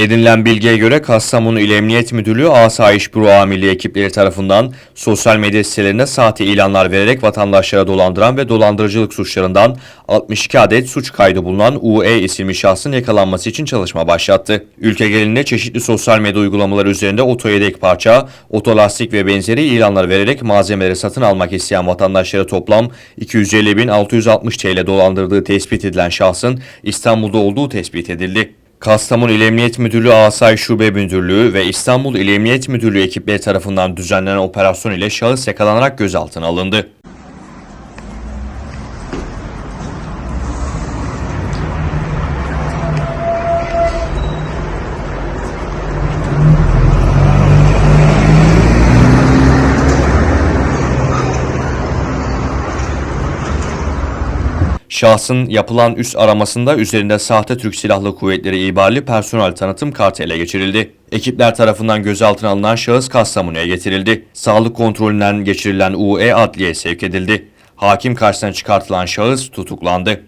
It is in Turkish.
Edinilen bilgiye göre Kastamonu İl Emniyet Müdürlüğü Asayiş Büro Amirliği ekipleri tarafından sosyal medya sitelerine sahte ilanlar vererek vatandaşlara dolandıran ve dolandırıcılık suçlarından 62 adet suç kaydı bulunan UE isimli şahsın yakalanması için çalışma başlattı. Ülke genelinde çeşitli sosyal medya uygulamaları üzerinde oto yedek parça, otolastik ve benzeri ilanlar vererek malzemeleri satın almak isteyen vatandaşlara toplam 250.660 TL dolandırdığı tespit edilen şahsın İstanbul'da olduğu tespit edildi. Kastamonu İl Emniyet Müdürlüğü Asay Şube Müdürlüğü ve İstanbul İl Emniyet Müdürlüğü ekipleri tarafından düzenlenen operasyon ile şahıs yakalanarak gözaltına alındı. Şahsın yapılan üst aramasında üzerinde sahte Türk Silahlı Kuvvetleri ibarlı personel tanıtım kartı ele geçirildi. Ekipler tarafından gözaltına alınan şahıs Kastamonu'ya getirildi. Sağlık kontrolünden geçirilen UE adliyeye sevk edildi. Hakim karşısına çıkartılan şahıs tutuklandı.